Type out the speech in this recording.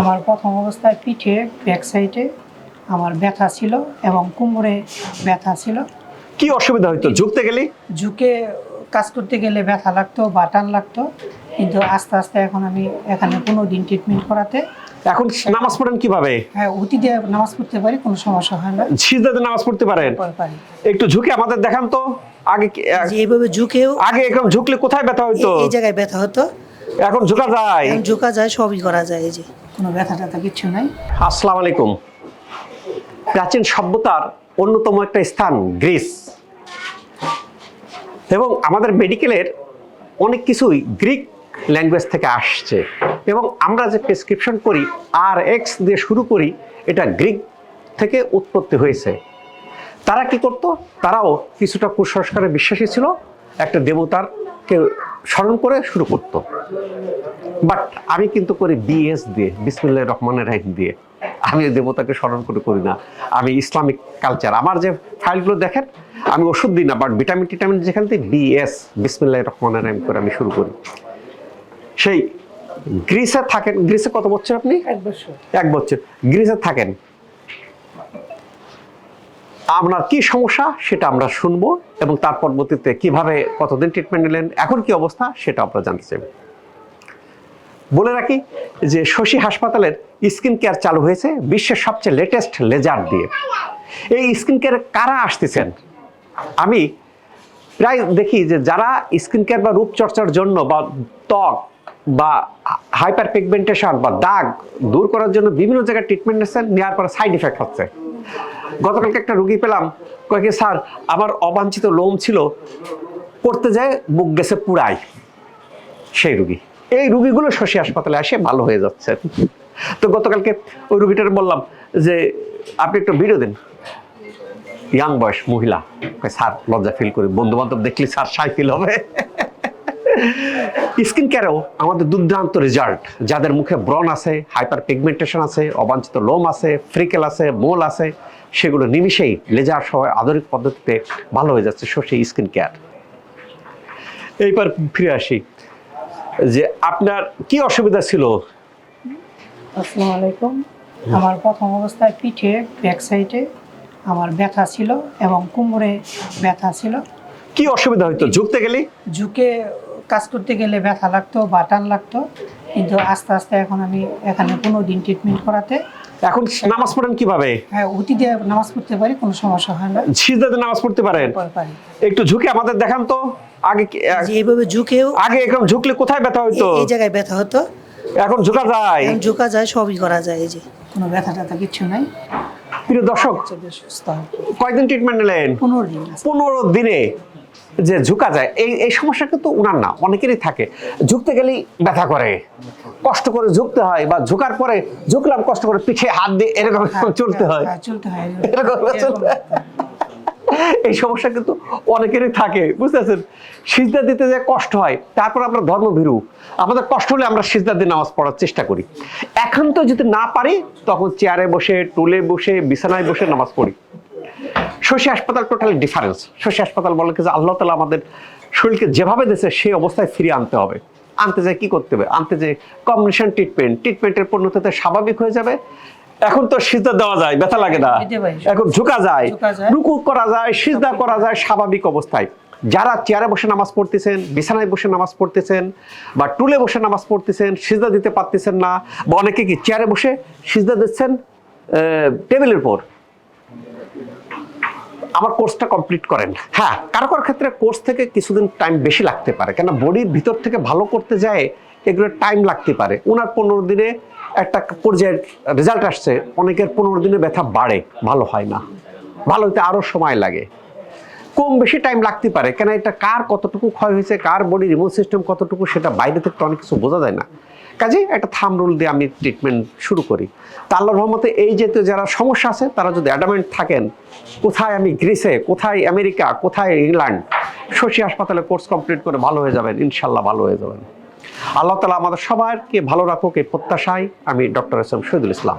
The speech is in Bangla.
আমার প্রথম অবস্থায় পিঠে ব্যাক সাইডে আমার ব্যথা ছিল এবং কোমরে ব্যথা ছিল। কি অসুবিধা হইতো? ঝুঁকতে গেলে? ঝুঁকে কাজ করতে গেলে ব্যথা লাগতো বা টান লাগতো। কিন্তু আস্তে আস্তে এখন আমি এখানে কোনো দিন ট্রিটমেন্ট করাতে এখন নামাজ পড়েন কীভাবে? হ্যাঁ দিয়ে নামাজ পড়তে পারি কোনো সমস্যা হয় না। সিজদাতে নামাজ পড়তে পারেন? একটু ঝুঁকে আমাদের দেখান তো। আগে এইভাবে ঝুঁকেও আগে এরকম ঝুঁকলে কোথায় ব্যথা হইতো? এই জায়গায় ব্যথা হতো। এখন ঝুঁকা যায়। এখন ঝুঁকা যায় সবই করা যায় এই যে। কোনো ব্যথা ট্যাথা কিচ্ছু নাই। আসসালামু আলাইকুম। প্রাচীন সভ্যতার অন্যতম একটা স্থান, গ্রিস। এবং আমাদের মেডিকেলের অনেক কিছুই গ্রিক ল্যাঙ্গুয়েজ থেকে আসছে। এবং আমরা যে প্রেসক্রিপশন করি আর এক্স দিয়ে শুরু করি, এটা গ্রিক থেকে উৎপত্তি হয়েছে। তারা কি করত? তারাও কিছুটা কুসংস্কারে বিশ্বাসী ছিল। একটা দেবতারকে স্মরণ করে শুরু করতো। বাট আমি কিন্তু করি বিএস দিয়ে বিসমুল্লাহ রহমানের রাহিম দিয়ে। আমি দেবতাকে স্মরণ করে করি না। আমি ইসলামিক কালচার আমার যে ফাইলগুলো দেখেন আমি ওষুধ দিই না বাট ভিটামিন টিটামিন যেখান থেকে বিএস বিসমুল্লাহ রহমানের রাহিম করে আমি শুরু করি। সেই গ্রিসে থাকেন গ্রিসে কত বছর আপনি? এক বছর। এক বছর। গ্রিসে থাকেন। আপনার কি সমস্যা সেটা আমরা শুনব এবং তার পরবর্তীতে কীভাবে, কতদিন ট্রিটমেন্ট নিলেন, এখন কি অবস্থা সেটা আমরা জানতে চাই বলে রাখি যে শশী হাসপাতালের স্কিন কেয়ার চালু হয়েছে বিশ্বের সবচেয়ে লেটেস্ট লেজার দিয়ে। এই স্কিন কেয়ারে কারা আসতেছেন? আমি প্রায় দেখি যে যারা স্কিন কেয়ার বা রূপচর্চার জন্য বা ত্বক বা হাইপার পিগমেন্টেশন বা দাগ দূর করার জন্য বিভিন্ন জায়গায় ট্রিটমেন্ট নিচ্ছেন নেওয়ার পরে সাইড ইফেক্ট হচ্ছে। গতকালকে একটা রুগী পেলাম। কয়েকে স্যার, আমার অবাঞ্ছিত লোম ছিল করতে যায়, বুক গেছে পুরাই। সেই রুগী। এই রুগীগুলো শশী হাসপাতালে আসে, ভালো হয়ে যাচ্ছে। তো গতকালকে ওই রুগীটার বললাম যে, আপনি একটু ভিডিও দিন। ইয়াং বয়স মহিলা। স্যার, লজ্জা ফিল করি। বন্ধু বান্ধব দেখলে স্যার, সাই ফিল হবে। স্কিন কেয়ারেও আমাদের দুর্দান্ত রেজাল্ট। যাদের মুখে ব্রন আছে, হাইপার পিগমেন্টেশন আছে, অবাঞ্ছিত লোম আছে, ফ্রিকেল আছে, মোল আছে সেগুলো নিমিষেই লেজার সহ আধুনিক পদ্ধতিতে ভালো হয়ে যাচ্ছে শশী স্কিন কেয়ার। এইবার ফিরে আসি যে আপনার কি অসুবিধা ছিল? আসসালামু আলাইকুম। আমার প্রথম অবস্থায় পিঠে ব্যাক সাইডে আমার ব্যথা ছিল এবং কোমরে ব্যথা ছিল। কি অসুবিধা হইতো? ঝুঁকতে গেলে? ঝুঁকে কাজ করতে গেলে ব্যথা লাগতো বা টান লাগতো। কিন্তু আস্তে আস্তে এখন আমি এখানে কোনো দিন ট্রিটমেন্ট করাতে এখন নামাজ পড়েন কীভাবে? হ্যাঁ অতি দিয়ে নামাজ পড়তে পারি কোনো সমস্যা হয় না। সিজদাতে নামাজ পড়তে পারেন? একটু ঝুঁকে আমাদের দেখান তো। আগে কি- যে এইভাবে ঝুঁকেও আগে এরকম ঝুঁকলে কোথায় ব্যথা হইতো? এই জায়গায় ব্যথা হতো। এখন ঝুঁকা যায়? এখন ঝুঁকা যায় সবই করা যায় এই যে। কোনো ব্যথা ট্যাথা কিচ্ছু নাই। প্রিয় দর্শক হয় কয়দিন ট্রিটমেন্ট নিলেন? পনেরো দিন পনেরো দিনে? যে ঝুঁকা যায় এই এই সমস্যা কিন্তু উনার না অনেকেরই থাকে। ঝুঁকতে গেলেই ব্যথা করে। কষ্ট করে ঝুঁকতে হয় বা ঝুঁকার পরে ঝুঁকলাম কষ্ট করে পিঠে হাত দিয়ে এরকম চলতে হয়। হ্যাঁ, চলতে হয় এরকম চলতে এই সমস্যা কিন্তু অনেকেরই থাকে বুঝতেছেন? সিজদা দিতে যে কষ্ট হয় তারপর আমরা ধর্মভীরু। আমাদের কষ্ট হলে আমরা সিজদা দিয়ে নামাজ পড়ার চেষ্টা করি। এখন তো যদি না পারি তখন চেয়ারে বসে টুলে বসে বিছানায় বসে নামাজ পড়ি। শশী হাসপাতাল টোটালি ডিফারেন্স শশী হাসপাতাল বলে কি যে আল্লাহ তালা আমাদের শরীরকে যেভাবে দিয়েছে সেই অবস্থায় ফিরিয়ে আনতে হবে। আনতে যায় কি করতে হবে? আনতে যে কম্বিনেশন ট্রিটমেন্ট ট্রিটমেন্টের পণ্যতে স্বাভাবিক হয়ে যাবে। এখন তো সিজদা দেওয়া যায় ব্যথা লাগে না। এখন ঝুঁকা যায়। রুকু করা যায় সিজদা করা যায় স্বাভাবিক অবস্থায়। যারা চেয়ারে বসে নামাজ পড়তেছেন বিছানায় বসে নামাজ পড়তেছেন বা টুলে বসে নামাজ পড়তেছেন সিজদা দিতে পারতেছেন না বা অনেকে কি চেয়ারে বসে সিজদা দিচ্ছেন টেবিলের উপর। আমার কোর্সটা কমপ্লিট করেন। হ্যাঁ কারও কারও ক্ষেত্রে কোর্স থেকে কিছুদিন টাইম বেশি লাগতে পারে। কেন বডির ভিতর থেকে ভালো করতে যায়, এগুলো টাইম লাগতে পারে। ওনার পনেরো দিনে একটা পর্যায়ের রেজাল্ট আসছে, অনেকের পনেরো দিনে ব্যথা বাড়ে, ভালো হয় না। ভালো হতে আরও সময় লাগে। কম বেশি টাইম লাগতে পারে কেন এটা কার কতটুকু ক্ষয় হয়েছে, কার বডির ইমিউন সিস্টেম কতটুকু, সেটা বাইরে থেকে অনেক কিছু বোঝা যায় না। কাজে একটা থাম রুল দিয়ে আমি ট্রিটমেন্ট শুরু করি। তা আল্লাহর রহমতে এই যেহেতু যারা সমস্যা আছে, তারা যদি অ্যাডামেন্ট থাকেন, কোথায় আমি গ্রিসে, কোথায় আমেরিকা, কোথায় ইংল্যান্ড, শশী হাসপাতালে কোর্স কমপ্লিট করে ভালো হয়ে যাবেন, ইনশাল্লাহ ভালো হয়ে যাবেন। আল্লাহ তালা আমাদের সবাইকে ভালো রাখুক এই প্রত্যাশায় আমি doctor S M Shahidul Islam.